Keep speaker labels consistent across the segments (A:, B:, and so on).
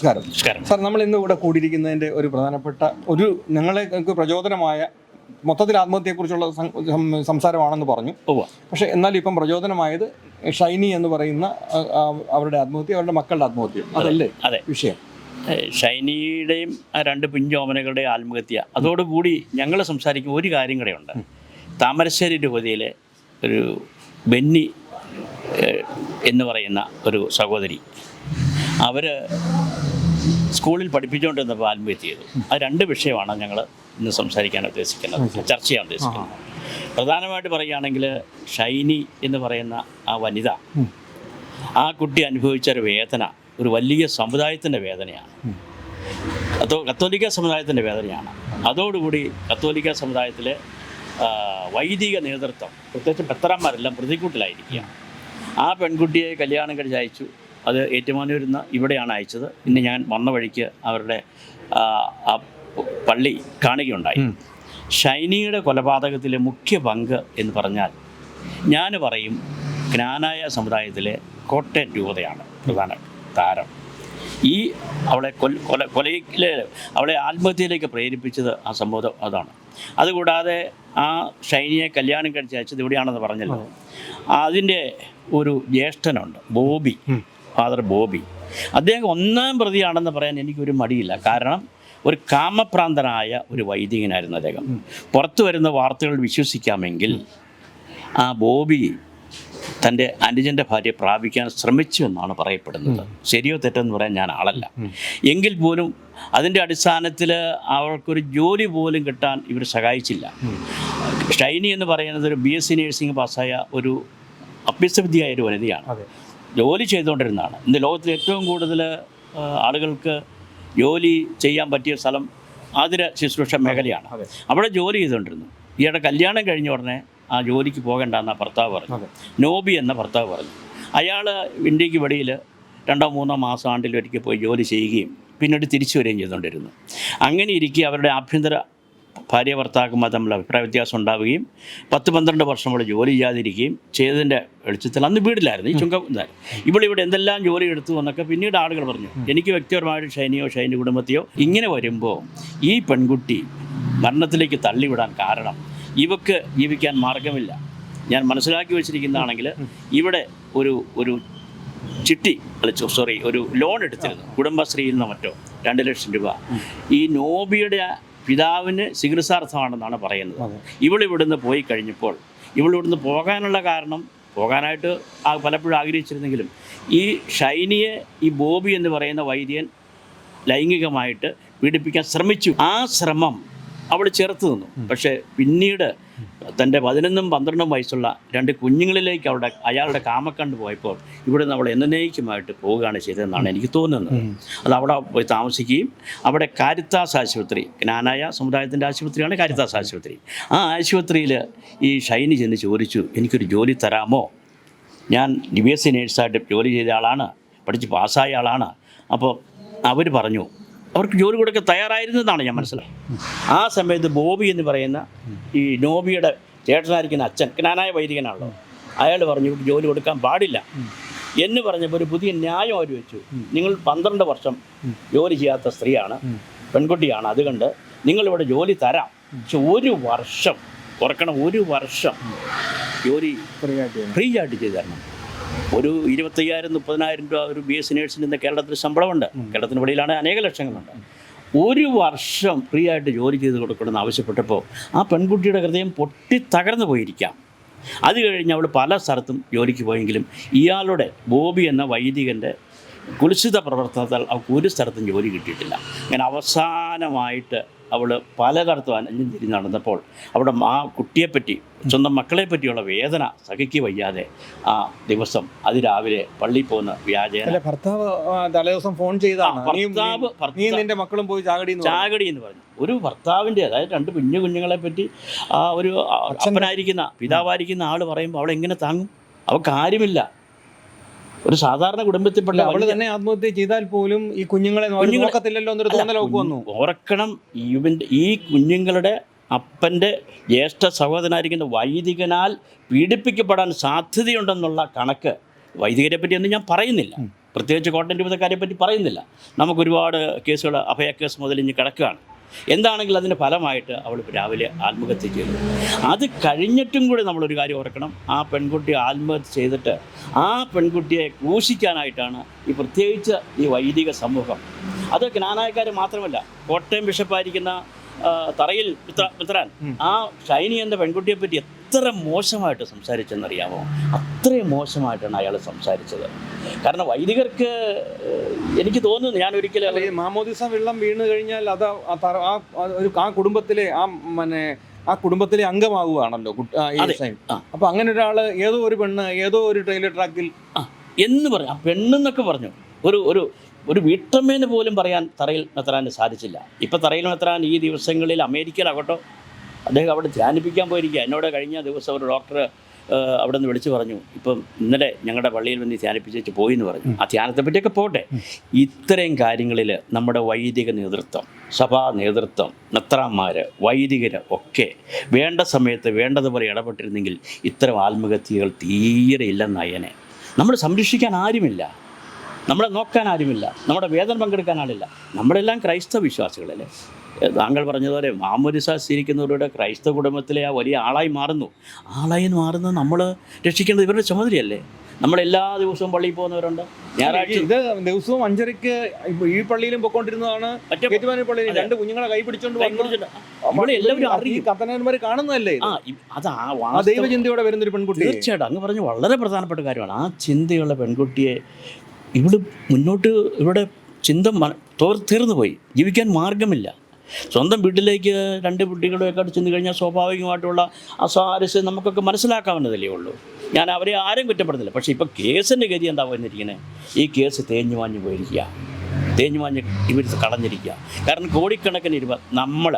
A: നമസ്കാരം.
B: നമസ്കാരം.
A: സാർ നമ്മൾ ഇന്ന് ഇവിടെ കൂടിയിരിക്കുന്നതിന്റെ ഒരു പ്രധാനപ്പെട്ട ഒരു ഞങ്ങളെ പ്രചോദനമായ മൊത്തത്തിൽ ആത്മഹത്യയെക്കുറിച്ചുള്ള സംസാരമാണെന്ന് പറഞ്ഞു. പക്ഷെ എന്നാൽ ഇപ്പം പ്രചോദനമായത് ഷൈനി എന്ന് പറയുന്ന അവരുടെ ആത്മഹത്യ അവരുടെ മക്കളുടെ ആത്മഹത്യ. അതല്ലേ
B: അതെ.
A: വിഷയം?
B: ഷൈനിയുടെയും ആ രണ്ട് പിഞ്ചോമനകളുടെയും ആത്മഹത്യ. അതോടുകൂടി ഞങ്ങൾ സംസാരിക്കുന്ന ഒരു കാര്യം കൂടെയുണ്ട് താമരശ്ശേരി രൂപതയിലെ ഒരു ബെന്നി എന്ന് പറയുന്ന ഒരു സഹോദരി. അവർ സ്കൂളിൽ പഠിപ്പിച്ചുകൊണ്ടിരുന്നപ്പോൾ ആത്മഹത്യ ചെയ്തു ആ രണ്ട് വിഷയമാണ് ഞങ്ങൾ ഇന്ന് സംസാരിക്കാൻ ഉദ്ദേശിക്കുന്നത്. ചർച്ച ചെയ്യാൻ ഉദ്ദേശിക്കുന്നത്. പ്രധാനമായിട്ട് പറയുകയാണെങ്കിൽ ഷൈനി എന്ന് പറയുന്ന ആ വനിത ആ കുട്ടി അനുഭവിച്ച ഒരു വേദന ഒരു വലിയ സമുദായത്തിന്റെ വേദനയാണ്. അതോ കത്തോലിക്ക സമുദായത്തിന്റെ വേദനയാണ്. അതോടുകൂടി കത്തോലിക്ക സമുദായത്തിലെ വൈദിക നേതൃത്വം പ്രത്യേകിച്ച് പെത്തറന്മാരെല്ലാം പ്രതികൂട്ടിലായിരിക്കുക ആ പെൺകുട്ടിയെ കല്യാണം കഴിച്ച് അയച്ചു. അത് ഏറ്റുമാനൂരിൽ നിന്ന് ഇവിടെയാണ് അയച്ചത്. പിന്നെ ഞാൻ വന്ന വഴിക്ക് അവരുടെ ആ, ആ പള്ളി കാണുകയുണ്ടായി. ഷൈനിയുടെ കൊലപാതകത്തിലെ മുഖ്യ പങ്ക് എന്ന് പറഞ്ഞാൽ ഞാൻ പറയും ജ്ഞാനായ സമുദായത്തിലെ കോട്ടയം രൂപതയാണ് പ്രധാന താരം. ഈ അവളെ കൊല കൊല കൊലയിലെ അവളെ ആത്മഹത്യയിലേക്ക് പ്രേരിപ്പിച്ചത് ആ സംഭവം അതാണ്. അതുകൂടാതെ ആ ഷൈനിയെ കല്യാണം കഴിച്ച് അയച്ചത് ഇവിടെയാണെന്ന് പറഞ്ഞല്ലോ. അതിന്റെ ഒരു ജ്യേഷ്ഠനുണ്ട് ബോബി. ഫാദർ ബോബി അദ്ദേഹം ഒന്നാം പ്രതിയാണെന്ന് പറയാൻ എനിക്കൊരു മടിയില്ല. കാരണം ഒരു കാമപ്രാന്തനായ ഒരു വൈദികനായിരുന്നു അദ്ദേഹം. പുറത്തു വരുന്ന വാർത്തകൾ വിശ്വസിക്കാമെങ്കിൽ ആ ബോബി തന്റെ അനുജന്റെ ഭാര്യയെ പ്രാപിക്കാൻ ശ്രമിച്ചു എന്നാണ് പറയപ്പെടുന്നത്. ശരിയോ തെറ്റോ എന്ന് പറയാൻ ഞാൻ ആളല്ല. എങ്കിൽ പോലും അതിന്റെ അടിസ്ഥാനത്തിൽ അവൾക്കൊരു ജോലി പോലും കിട്ടാൻ ഇവർ സഹായിച്ചില്ല. ഷൈനി എന്ന് പറയുന്നത് ഒരു ബി എസ് സി നേഴ്സിംഗ് പാസ്സായ ഒരു അഭ്യസവിദ്യയായ ഒരു വനിതയാണ്. ജോലി ചെയ്തുകൊണ്ടിരുന്നതാണ്. ഇന്ന് ലോകത്തിൽ ഏറ്റവും കൂടുതൽ ആളുകൾക്ക് ജോലി ചെയ്യാൻ പറ്റിയ സ്ഥലം ആതിര ശുശ്രൂഷ മേഖലയാണ്. അവിടെ ജോലി ചെയ്തുകൊണ്ടിരുന്നു. ഈയിടെ കല്യാണം കഴിഞ്ഞ ഉടനെ ആ ജോലിക്ക് പോകണ്ട എന്ന ഭർത്താവ് പറഞ്ഞു. നോബി എന്ന ഭർത്താവ് പറഞ്ഞു. അയാൾ ഇന്ത്യയ്ക്ക് വെളിയിൽ രണ്ടോ മൂന്നോ മാസം ആണ്ടിൽ ആണ്ടിലൊരിക്കൽ പോയി ജോലി ചെയ്യുകയും പിന്നീട് തിരിച്ചു വരികയും ചെയ്തുകൊണ്ടിരുന്നു. അങ്ങനെ ഇരിക്കെ അവരുടെ ആഭ്യന്തര ഭാര്യ ഭർത്താക്കന്മാർ തമ്മിൽ അഭിപ്രായ വ്യത്യാസം ഉണ്ടാവുകയും പത്ത് പന്ത്രണ്ട് വർഷം ഇവിടെ ജോലി ചെയ്യാതിരിക്കുകയും ചെയ്തതിന്റെ വെളിച്ചത്തിൽ അന്ന് വീടില്ലായിരുന്നു. ഈ ചുങ്കം ഇവിടെ ഇവിടെ എന്തെല്ലാം ജോലി എടുത്തു എന്നൊക്കെ പിന്നീട് ആളുകൾ പറഞ്ഞു. എനിക്ക് വ്യക്തിപരമായിട്ട് ഷൈനിയോ ഷൈനി കുടുംബത്തെയോ ഇങ്ങനെ വരുമ്പോൾ ഈ പെൺകുട്ടി മരണത്തിലേക്ക് തള്ളിവിടാൻ കാരണം ഇവക്ക് ജീവിക്കാൻ മാർഗമില്ല ഞാൻ മനസ്സിലാക്കി വെച്ചിരിക്കുന്നതാണെങ്കിൽ ഇവിടെ ഒരു ഒരു ചിട്ടി കളിച്ചു സോറി ഒരു ലോൺ എടുത്തിരുന്നു. കുടുംബശ്രീയിൽ നിന്നോ മറ്റോ. രണ്ട് ലക്ഷം രൂപ. ഈ നോബിയുടെ പിതാവിന് ചികിത്സാർത്ഥമാണെന്നാണ് പറയുന്നത്. ഇവളിവിടുന്ന് പോയി കഴിഞ്ഞപ്പോൾ ഇവളിവിടുന്ന് പോകാനുള്ള കാരണം പോകാനായിട്ട് പലപ്പോഴും ആഗ്രഹിച്ചിരുന്നെങ്കിലും ഈ ഷൈനിയെ ഈ ബോബി എന്ന് പറയുന്ന വൈദ്യൻ ലൈംഗികമായിട്ട് പീഡിപ്പിക്കാൻ ശ്രമിച്ചു ആ ശ്രമം അവൾ ചേർത്ത് നിന്നു. പക്ഷേ പിന്നീട് തന്റെ പതിനൊന്നും പന്ത്രണ്ടും വയസ്സുള്ള രണ്ട് കുഞ്ഞുങ്ങളിലേക്ക് അവളുടെ അയാളുടെ കാമക്കണ്ട് പോയപ്പോൾ ഇവിടെ നിന്ന് അവൾ എന്നേക്കുമായിട്ട് പോവുകയാണ് ചെയ്തതെന്നാണ് എനിക്ക് തോന്നുന്നത്. അത് അവിടെ പോയി താമസിക്കുകയും അവിടെ കാരിത്താസ് ആശുപത്രി ജ്ഞാനായ സമുദായത്തിന്റെ ആശുപത്രിയാണ് കാരിത്താസ് ആശുപത്രി. ആ ആശുപത്രിയിൽ ഈ ഷൈനി ചെന്ന് ചോദിച്ചു എനിക്കൊരു ജോലി തരാമോ? ഞാൻ ഡി ബി എസ് സി നേഴ്സായിട്ട് ജോലി ചെയ്ത ആളാണ് പഠിച്ച് പാസ്സായ ആളാണ്. അപ്പോൾ അവർ പറഞ്ഞു അവർക്ക് ജോലി കൊടുക്കാൻ തയ്യാറായിരുന്നതാണ് ഞാൻ മനസ്സിലായത്. ആ സമയത്ത് ബോബി എന്ന് പറയുന്ന ഈ നോബിയുടെ ചേട്ടനായിരിക്കുന്ന അച്ഛൻ ജ്ഞാനായ വൈദികനാണല്ലോ. അയാൾ പറഞ്ഞു "ഇവർക്ക് ജോലി കൊടുക്കാൻ പാടില്ല. എന്ന് പറഞ്ഞപ്പോൾ ഒരു പുതിയ ന്യായം അവർ വെച്ചു. നിങ്ങൾ പന്ത്രണ്ട് വർഷം ജോലി ചെയ്യാത്ത സ്ത്രീയാണ് പെൺകുട്ടിയാണ്. അതുകൊണ്ട് നിങ്ങളിവിടെ ജോലി തരാം. പക്ഷെ ഒരു വർഷം കുറക്കണം ഒരു വർഷം ജോലി ഫ്രീ ആയിട്ട് ചെയ്തു തരണം. ഒരു ഇരുപത്തയ്യായിരം മുപ്പതിനായിരം രൂപ ഒരു ബി എസ് നേഴ്സിന് ഇന്ന് കേരളത്തിൽ ശമ്പളമുണ്ട്. കേരളത്തിന് വെളിയിലാണ് അനേക ലക്ഷങ്ങളുണ്ട്. ഒരു വർഷം ഫ്രീ ആയിട്ട് ജോലി ചെയ്ത് കൊടുക്കണമെന്ന് ആവശ്യപ്പെട്ടപ്പോൾ ആ പെൺകുട്ടിയുടെ ഹൃദയം പൊട്ടി തകർന്നു പോയിരിക്കാം. അത് കഴിഞ്ഞ് അവൾ പല സ്ഥലത്തും ജോലിക്ക് പോയെങ്കിലും ഇയാളുടെ ബോബി എന്ന വൈദികന്റെ കുലിശിത പ്രവർത്തനത്താൽ അവൾക്ക് ഒരു സ്ഥലത്തും ജോലി കിട്ടിയിട്ടില്ല. അങ്ങനെ അവസാനമായിട്ട് അവൾ പലതരത്തും അനഞ്ഞും തിരി നടന്നപ്പോൾ അവിടെ ആ കുട്ടിയെപ്പറ്റി സ്വന്തം മക്കളെപ്പറ്റിയുള്ള വേദന സഹിക്ക് വയ്യാതെ ആ ദിവസം അതിരാവിലെ പള്ളിയിൽ പോകുന്ന വ്യാജേന
A: ഭർത്താവ് തലേദിവസം ഫോൺ ചെയ്താണ്.
B: ഭർത്താവ്
A: നിന്റെ മക്കളും പോയി ചാകടി.
B: ചാകടി എന്ന് പറഞ്ഞു. ഒരു ഭർത്താവിന്റെ അതായത് രണ്ട് കുഞ്ഞു കുഞ്ഞുങ്ങളെ പറ്റി ആ ഒരു അച്ഛനായിരിക്കുന്ന പിതാവായിരിക്കുന്ന ആൾ പറയുമ്പോൾ അവളെങ്ങനെ താങ്ങും? അവൾക്ക് ആരുമില്ല. ഒരു സാധാരണ കുടുംബത്തിൽപ്പെട്ട
A: അല്ല,
B: അവൾ
A: തന്നെ ആത്മഹത്യ ചെയ്താൽ പോലും ഈ കുഞ്ഞുങ്ങളെ നോക്കത്തില്ലല്ലോ എന്നൊരു തോന്നൽ അവൾക്ക് വന്നു.
B: ഓർക്കണം ഇവന്റെ ഈ കുഞ്ഞുങ്ങളുടെ അപ്പന്റെ ജ്യേഷ്ഠ സഹോദരനായിരിക്കുന്ന വൈദികനാൽ പീഡിപ്പിക്കപ്പെടാൻ സാധ്യതയുണ്ടെന്നുള്ള കണക്ക് വൈദികരെ പറ്റിയൊന്നും ഞാൻ പറയുന്നില്ല. പ്രത്യേകിച്ച് കോട്ടയം രൂപതക്കാരെ പറ്റി പറയുന്നില്ല. നമുക്കൊരുപാട് കേസുകൾ അഭയ കേസ് മുതൽ ഇനി കിടക്കുകയാണ്. എന്താണെങ്കിലും അതിന്റെ ഫലമായിട്ട് അവൾ രാവിലെ ആത്മഹത്യ ചെയ്തു. അത് കഴിഞ്ഞിട്ടും കൂടി നമ്മളൊരു കാര്യം ഓർക്കണം. ആ പെൺകുട്ടി ആത്മഹത്യ ചെയ്തിട്ട് ആ പെൺകുട്ടിയെ ക്രൂശിക്കാനായിട്ടാണ് ഈ പ്രത്യേകിച്ച് ഈ വൈദിക സമൂഹം. അത് ജ്ഞാനായക്കാർ മാത്രമല്ല കോട്ടയം ബിഷപ്പായിരിക്കുന്ന തറയിൽ മിത്ര മിത്രാൻ ആ ഷൈനി എന്ന പെൺകുട്ടിയെ പറ്റി എത്ര മോശമായിട്ട് സംസാരിച്ചെന്നറിയാമോ? അത്രയും മോശമായിട്ടാണ് അയാൾ സംസാരിച്ചത്. കാരണം വൈദികർക്ക് എനിക്ക് തോന്നുന്നു ഞാൻ ഒരിക്കലും
A: ഈ മാമോദിസ വെള്ളം വീണ് കഴിഞ്ഞാൽ അത് ആ ആ ആ ഒരു ആ കുടുംബത്തിലെ ആ മനെ ആ കുടുംബത്തിലെ അംഗമാവുകയാണല്ലോ. അപ്പൊ അങ്ങനെ ഒരാൾ ഏതോ ഒരു പെണ്ണ് ഏതോ ഒരു ട്രെയിലർ ട്രാക്കിൽ
B: എന്ന് പറഞ്ഞു ആ പെണ്ണെന്നൊക്കെ പറഞ്ഞു. ഒരു ഒരു ഒരു വീട്ടമ്മേന്ന് പോലും പറയാൻ തറയിൽ മെത്രാൻ സാധിച്ചില്ല. ഇപ്പം തറയിൽ മെത്രാൻ ഈ ദിവസങ്ങളിൽ അമേരിക്കയിലാകട്ടോ അദ്ദേഹം അവിടെ ധ്യാനിപ്പിക്കാൻ പോയിരിക്കുക എന്നോട് കഴിഞ്ഞ ദിവസം ഒരു ഡോക്ടർ അവിടെ നിന്ന് വിളിച്ചു പറഞ്ഞു ഇപ്പം ഇന്നലെ ഞങ്ങളുടെ പള്ളിയിൽ വന്ന് ധ്യാനിപ്പിച്ചു പോയി എന്ന് പറഞ്ഞു. ആ ധ്യാനത്തെ പറ്റിയൊക്കെ പോട്ടെ. ഇത്രയും കാര്യങ്ങളിൽ നമ്മുടെ വൈദിക നേതൃത്വം സഭാ നേതൃത്വം നത്രാന്മാർ വൈദികർ ഒക്കെ വേണ്ട സമയത്ത് വേണ്ടതുപോലെ ഇടപെട്ടിരുന്നെങ്കിൽ ഇത്തരം ആത്മഹത്യകൾ തീരെ ഇല്ലെന്നയനെ നമ്മൾ സംരക്ഷിക്കാൻ ആരുമില്ല. നമ്മളെ നോക്കാൻ ആരുമില്ല. നമ്മുടെ വേദന പങ്കെടുക്കാൻ ആളില്ല. നമ്മളെല്ലാം ക്രൈസ്തവ വിശ്വാസികളല്ലേ? താങ്കൾ പറഞ്ഞതുപോലെ മാമോദിസ സ്വീകരിക്കുന്നവരുടെ ക്രൈസ്തവ കുടുംബത്തിലെ ആ വലിയ ആളായി മാറുന്നു. ആളായി മാറുന്ന നമ്മൾ രക്ഷിക്കേണ്ടത് ഇവരുടെ ചുമതലയല്ലേ? നമ്മൾ എല്ലാ ദിവസവും പള്ളിയിൽ പോകുന്നവരുണ്ട്. ഞായറാഴ്ച
A: ഇത് ദിവസവും അഞ്ചരക്ക് ഇപ്പൊ ഈ പള്ളിയിലും പോയിക്കൊണ്ടിരുന്നതാണ്. പള്ളിയിൽ രണ്ട് കുഞ്ഞുങ്ങളെ കൈ പിടിച്ചോണ്ട് നമ്മളെല്ലാവരും
B: അറിയും.
A: കാണുന്നതല്ലേ?
B: ആ ഇ- അത് ആ
A: ആ ദൈവചിന്തയോടെ വരുന്നൊരു പെൺകുട്ടി.
B: തീർച്ചയായിട്ടും. അങ്ങ് പറഞ്ഞ വളരെ പ്രധാനപ്പെട്ട കാര്യമാണ്. ആ ചിന്തയുള്ള പെൺകുട്ടിയെ ഇവിടെ മുന്നോട്ട് ഇവിടെ ചിന്ത തീർന്നു പോയി. ജീവിക്കാൻ മാർഗമില്ല. സ്വന്തം വീട്ടിലേക്ക് രണ്ട് കുട്ടികളെയൊക്കെ ചെന്ന് കഴിഞ്ഞാൽ സ്വാഭാവികമായിട്ടുള്ള അസ്വാരസ്യം നമുക്കൊക്കെ മനസ്സിലാക്കാവുന്നതല്ലേ ഉള്ളൂ. ഞാൻ അവരെ ആരും കുറ്റപ്പെടുന്നില്ല പക്ഷേ ഇപ്പോൾ കേസിന്റെ ഗതി എന്താ വന്നിരിക്കുന്നത് ഈ കേസ് തേഞ്ഞു മാഞ്ഞു പോയിരിക്കുക. തേഞ്ഞു മാഞ്ഞ് ഇവർ കളഞ്ഞിരിക്കുക. കാരണം കോടിക്കണക്കിന് രൂപ നമ്മൾ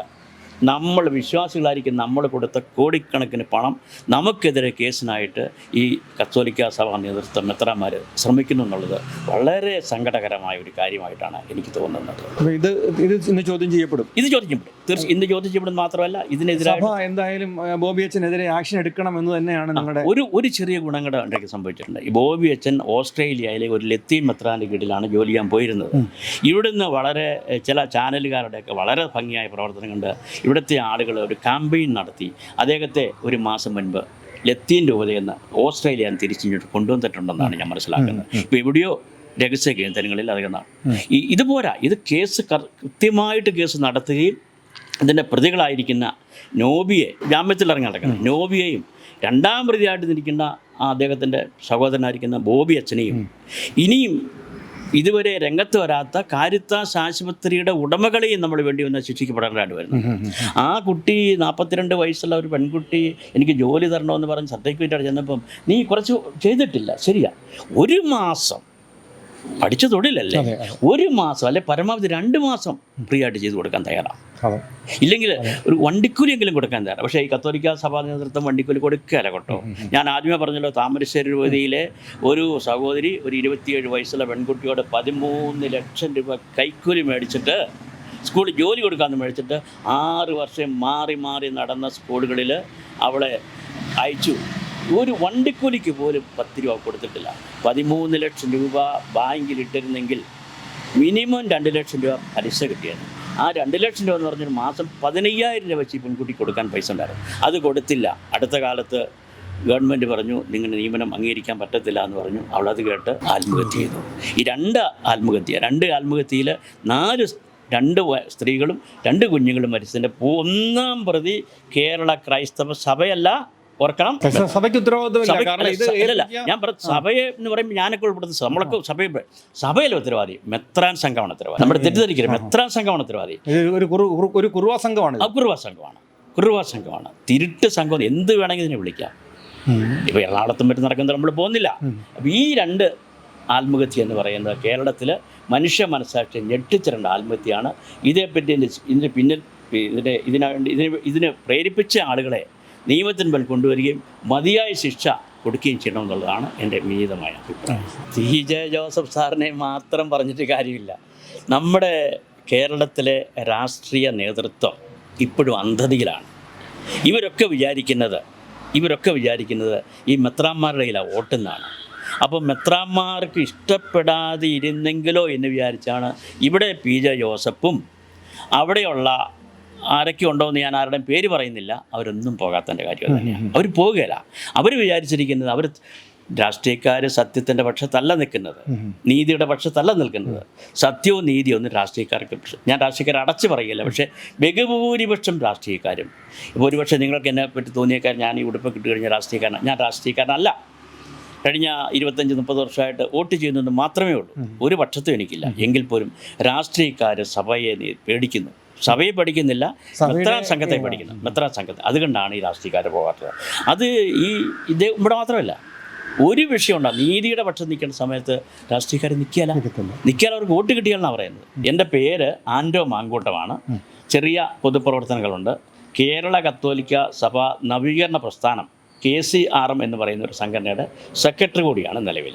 B: നമ്മൾ വിശ്വാസികളായിരിക്കും നമ്മൾ കൊടുത്ത കോടിക്കണക്കിന് പണം നമുക്കെതിരെ കേസിനായിട്ട് ഈ കത്തോലിക്ക സഭ നേതൃത്വം മെത്രാന്മാർ ശ്രമിക്കുന്നു എന്നുള്ളത് വളരെ സങ്കടകരമായ ഒരു കാര്യമായിട്ടാണ് എനിക്ക് തോന്നുന്നത്.
A: ഇത് ഇത് ഇന്ന് ചോദ്യം ചെയ്യപ്പെടും.
B: ഇത് ചോദിക്കപ്പെടും ഇന്ന് ചോദിക്കപ്പെടുന്നത് മാത്രമല്ല ഇതിനെതിരായിട്ട്
A: സഭ എന്തായാലും ബോബി അച്ഛനെതിരെ ആക്ഷൻ എടുക്കണം എന്ന് തന്നെയാണ് നിങ്ങളുടെ
B: ഒരു ഒരു ചെറിയ ഗുണങ്ങളുടെ ഉണ്ടാക്കി സംഭവിച്ചിട്ടുണ്ട്. ഈ ബോബി അച്ഛൻ ഓസ്ട്രേലിയയിലെ ഒരു ലത്തീൻ മെത്രാന്റെ കീഴിലാണ് ജോലി ചെയ്യാൻ പോയിരുന്നത്. ഇവിടുന്ന് വളരെ ചില ചാനലുകാരുടെയൊക്കെ വളരെ ഭംഗിയായ പ്രവർത്തനം കണ്ട് ഇവിടുത്തെ ആളുകൾ ഒരു ക്യാമ്പയിൻ നടത്തി. അദ്ദേഹത്തെ ഒരു മാസം മുൻപ് ലത്തീൻ രൂപതയെന്ന് ഓസ്ട്രേലിയ തിരിച്ചിങ്ങോട്ട് കൊണ്ടുവന്നിട്ടുണ്ടെന്നാണ് ഞാൻ മനസ്സിലാക്കുന്നത്. ഇപ്പോൾ എവിടെയോ രഹസ്യ കേന്ദ്രങ്ങളിൽ അറിയുന്നതാണ് ഈ ഇതുപോരാ. ഇത് കേസ് കൃത്യമായിട്ട് കേസ് നടത്തുകയും ഇതിന്റെ പ്രതികളായിരിക്കുന്ന നോബിയെ ജാമ്യത്തിൽ ഇറങ്ങി നടക്കുന്നത് നോബിയെയും രണ്ടാം പ്രതിയായിട്ട് നിൽക്കുന്ന ആ അദ്ദേഹത്തിന്റെ സഹോദരനായിരിക്കുന്ന ബോബി അച്ഛനെയും ഇനിയും ഇതുവരെ രംഗത്ത് വരാത്ത കാരിത്താസ് ആശുപത്രിയുടെ ഉടമകളെയും നമ്മൾ വേണ്ടി വന്ന് ശിക്ഷിക്കപ്പെടേണ്ടതായിട്ട് വരുന്നത് ആ കുട്ടി നാൽപ്പത്തിരണ്ട് വയസ്സുള്ള ഒരു പെൺകുട്ടി എനിക്ക് ജോലി തരണമെന്ന് പറഞ്ഞ് സർട്ടിഫിക്കറ്റ് ചെന്നപ്പം നീ കുറച്ച് ചെയ്തിട്ടില്ല ശരിയാ. ഒരു മാസം പഠിച്ച തൊഴിലല്ലേ. ഒരു മാസം അല്ലെ പരമാവധി രണ്ട് മാസം ഫ്രീ ആയിട്ട് ചെയ്ത് കൊടുക്കാൻ തയ്യാറാണ്. ഇല്ലെങ്കിൽ ഒരു വണ്ടിക്കൂലിയെങ്കിലും കൊടുക്കാൻ തയ്യാറാണ്. പക്ഷേ ഈ കത്തോലിക്ക സഭാ നേതൃത്വം വണ്ടിക്കൂലി കൊടുക്കുകയല്ല കേട്ടോ. ഞാൻ ആദ്യമേ പറഞ്ഞല്ലോ താമരശ്ശേരി രൂപതയിലെ ഒരു സഹോദരി ഒരു ഇരുപത്തിയേഴ് വയസ്സുള്ള പെൺകുട്ടിയോട് പതിമൂന്ന് ലക്ഷം രൂപ കൈക്കൂലി മേടിച്ചിട്ട് സ്കൂളിൽ ജോലി കൊടുക്കാമെന്ന് മേടിച്ചിട്ട് ആറ് വർഷം മാറി മാറി നടന്ന സ്കൂളുകളിൽ അവളെ അയച്ചു. ഒരു വണ്ടിക്കൂലിക്ക് പോലും പത്ത് രൂപ കൊടുത്തിട്ടില്ല. പതിമൂന്ന് ലക്ഷം രൂപ ബാങ്കിൽ ഇട്ടിരുന്നെങ്കിൽ മിനിമം രണ്ട് ലക്ഷം രൂപ പലിശ കിട്ടിയത് ആ രണ്ട് ലക്ഷം രൂപ എന്ന് പറഞ്ഞാൽ മാസം പതിനയ്യായിരം രൂപ വെച്ച് പെൺകുട്ടി കൊടുക്കാൻ പൈസ ഉണ്ടായിരുന്നു. അത് കൊടുത്തില്ല. അടുത്ത കാലത്ത് ഗവൺമെന്റ് പറഞ്ഞു നിങ്ങളുടെ നിയമനം അംഗീകരിക്കാൻ പറ്റത്തില്ല എന്ന് പറഞ്ഞു. അവളത് കേട്ട് ആത്മഹത്യ ചെയ്തു. ഈ രണ്ട് ആത്മഹത്യ രണ്ട് ആത്മഹത്യയിൽ നാല് രണ്ട് സ്ത്രീകളും രണ്ട് കുഞ്ഞുങ്ങളും മരിച്ചതിന്റെ ഒന്നാം പ്രതി കേരള ക്രൈസ്തവ സഭയല്ല ഓർക്കണം.
A: സഭയ്ക്ക് ഉത്തരവാദിത്വമില്ല. കാരണം ഇത് ഏൽപ്പിക്കുക-
B: ഞാൻ പറഞ്ഞു സഭയെ എന്ന് പറയുമ്പോൾ ഞാനൊക്കെ ഉൾപ്പെടുന്ന നമ്മളൊക്കെ സഭയിൽ സഭയിലെ ഉത്തരവാദി മെത്രാൻ സംഘമാണ് ഉത്തരവാദി. നമ്മുടെ തെറ്റിദ്ധരിക്കരുത്. മെത്രാൻ സംഘമാണ് ഉത്തരവാദി.
A: ഒരു ഒരു കുറുവാ സംഘമാണ്.
B: അകുർവ സംഘമാണ്. കുറുവ സംഘമാണ്. തിരുട്ട് സംഘം എന്ത് വേണമെങ്കിൽ ഇതിനെ വിളിക്കാം. ഇപ്പോൾ എറണാകുളത്തും മറ്റും നടക്കുന്നത് നമ്മൾ പോകുന്നില്ല. അപ്പോൾ ഈ രണ്ട് ആത്മഹത്യ എന്ന് പറയുന്നത് കേരളത്തിൽ മനുഷ്യ മനസ്സാക്ഷി ഞെട്ടിച്ചിരേണ്ട രണ്ട് ആത്മഹത്യയാണ്. ഇതേപ്പറ്റി ഇതിന്റെ പിന്നിൽ ഇതിനെ ഇതിന് ഇതിന് പ്രേരിപ്പിച്ച ആളുകളെ നിയമത്തിന് മേൽ കൊണ്ടുവരികയും മതിയായ ശിക്ഷ കൊടുക്കുകയും ചെയ്യണം എന്നുള്ളതാണ് എന്റെ വിനീതമായ അഭിപ്രായം. ടി ജെ ജോസഫ് സാറിനെ മാത്രം പറഞ്ഞിട്ട് കാര്യമില്ല. നമ്മുടെ കേരളത്തിലെ രാഷ്ട്രീയ നേതൃത്വം ഇപ്പോഴും അന്ധതിയിലാണ്. ഇവരൊക്കെ വിചാരിക്കുന്നത് ഇവരൊക്കെ വിചാരിക്കുന്നത് ഈ മെത്രാന്മാരുടെ കയ്യിലാണ് വോട്ടെന്നാണ് അപ്പോൾ മെത്രാന്മാർക്ക് ഇഷ്ടപ്പെടാതെ ഇരുന്നെങ്കിലോ എന്ന് വിചാരിച്ചാണ് ഇവിടെ പി ജെ ജോസഫും അവിടെയുള്ള ആരൊക്കെ ഉണ്ടോ എന്ന് ഞാൻ ആരുടെയും പേര് പറയുന്നില്ല. അവരൊന്നും പോകാത്തതിന്റെ കാര്യം തന്നെയാണ്. അവർ പോകുകയില്ല അവർ വിചാരിച്ചിരിക്കുന്നത് അവർ രാഷ്ട്രീയക്കാർ സത്യത്തിന്റെ പക്ഷത്തല്ല നിൽക്കുന്നത്. നീതിയുടെ പക്ഷത്തല്ല നിൽക്കുന്നത്. സത്യവും നീതിയും ഒന്നും രാഷ്ട്രീയക്കാർക്ക്. ഞാൻ രാഷ്ട്രീയക്കാരെ അടച്ചു പറയില്ല പക്ഷേ ബഹുഭൂരിപക്ഷം രാഷ്ട്രീയക്കാരും ഇപ്പോൾ ഒരുപക്ഷെ നിങ്ങൾക്ക് എന്നെ പറ്റി തോന്നിയേക്കാൻ ഞാൻ ഈ ഉടുപ്പ് കിട്ടി കഴിഞ്ഞ രാഷ്ട്രീയക്കാരൻ ഞാൻ രാഷ്ട്രീയക്കാരനല്ല. കഴിഞ്ഞ ഇരുപത്തഞ്ച് മുപ്പത് വർഷമായിട്ട് വോട്ട് ചെയ്യുന്നത് മാത്രമേ ഉള്ളൂ. ഒരു പക്ഷത്തും എനിക്കില്ല. എങ്കിൽ പോലും രാഷ്ട്രീയക്കാർ സഭയെ പേടിക്കുന്നു. സഭയെ പഠിക്കുന്നില്ല മെത്രാൻ സംഘത്തെ പഠിക്കുന്നു. മെത്രാൻ സംഘത്തെ. അതുകൊണ്ടാണ് ഈ രാഷ്ട്രീയക്കാരെ പോകാത്തത്. അത് ഈ ഇത് ഇവിടെ മാത്രമല്ല ഒരു വിഷയം ഉണ്ടാകും നീതിയുടെ പക്ഷം നിൽക്കേണ്ട സമയത്ത് രാഷ്ട്രീയക്കാർ നിൽക്കിയാല നിൽക്കിയാൽ അവർക്ക് വോട്ട് കിട്ടിയാലെന്നാണ് പറയുന്നത്? എന്റെ പേര് ആൻഡോ മാങ്കൂട്ടമാണ്. ചെറിയ പൊതുപ്രവർത്തനങ്ങളുണ്ട്. കേരള കത്തോലിക്ക സഭ നവീകരണ പ്രസ്ഥാനം കെ സി ആർ എം എന്ന് പറയുന്ന ഒരു സംഘടനയുടെ സെക്രട്ടറി കൂടിയാണ് നിലവിൽ